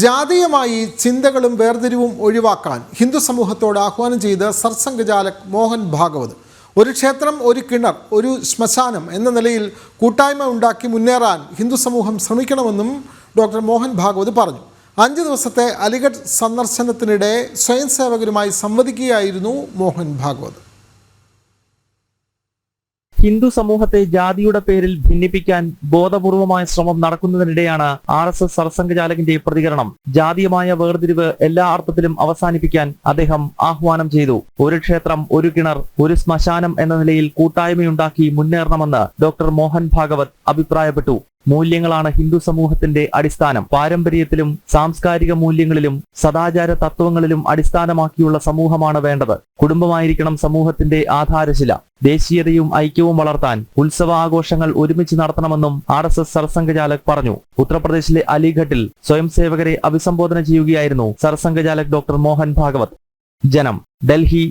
ജാതീയമായി ചിന്തകളും വേർതിരിവും ഒഴിവാക്കാൻ ഹിന്ദു സമൂഹത്തോട് ആഹ്വാനം ചെയ്ത് സർസംഘചാലക് മോഹൻ ഭാഗവത്. ഒരു ക്ഷേത്രം ഒരു കിണർ ഒരു ശ്മശാനം എന്ന നിലയിൽ കൂട്ടായ്മ ഉണ്ടാക്കി മുന്നേറാൻ ഹിന്ദു സമൂഹം ശ്രമിക്കണമെന്നും ഡോക്ടർ മോഹൻ ഭാഗവത് പറഞ്ഞു. അഞ്ച് ദിവസത്തെ അലിഗഡ് സന്ദർശനത്തിനിടെ സ്വയം സേവകരുമായി സംവദിക്കുകയായിരുന്നു മോഹൻ ഭാഗവത്. ഹിന്ദു സമൂഹത്തെ ജാതിയുടെ പേരിൽ ഭിന്നിപ്പിക്കാൻ ബോധപൂർവമായ ശ്രമം നടക്കുന്നതിനിടെയാണ് ആർ എസ് എസ് സർസംഘചാലകിന്റെ പ്രതികരണം. ജാതീയമായ വേർതിരിവ് എല്ലാ അർത്ഥത്തിലും അവസാനിപ്പിക്കാൻ അദ്ദേഹം ആഹ്വാനം ചെയ്തു. ഒരു ക്ഷേത്രം ഒരു കിണർ ഒരു ശ്മശാനം എന്ന നിലയിൽ കൂട്ടായ്മയുണ്ടാക്കി മുന്നേറണമെന്ന് ഡോക്ടർ മോഹൻ ഭാഗവത് അഭിപ്രായപ്പെട്ടു. മൂല്യങ്ങളാണ് ഹിന്ദു സമൂഹത്തിന്റെ അടിസ്ഥാനം. പാരമ്പര്യത്തിലും സാംസ്കാരിക മൂല്യങ്ങളിലും സദാചാര തത്വങ്ങളിലും അടിസ്ഥാനമാക്കിയുള്ള സമൂഹമാണ് വേണ്ടത്. കുടുംബമായിരിക്കണം സമൂഹത്തിന്റെ ആധാരശില. ദേശീയതയും ഐക്യവും വളർത്താൻ ഉത്സവ ആഘോഷങ്ങൾ ഒരുമിച്ച് നടത്തണമെന്നും ആർ എസ് എസ് സർസംഘചാലക് പറഞ്ഞു. ഉത്തർപ്രദേശിലെ അലിഘട്ടിൽ സ്വയം സേവകരെ അഭിസംബോധന ചെയ്യുകയായിരുന്നു സർസംഘചാലക് ഡോക്ടർ മോഹൻ ഭാഗവത്. ജനം. ഡൽഹി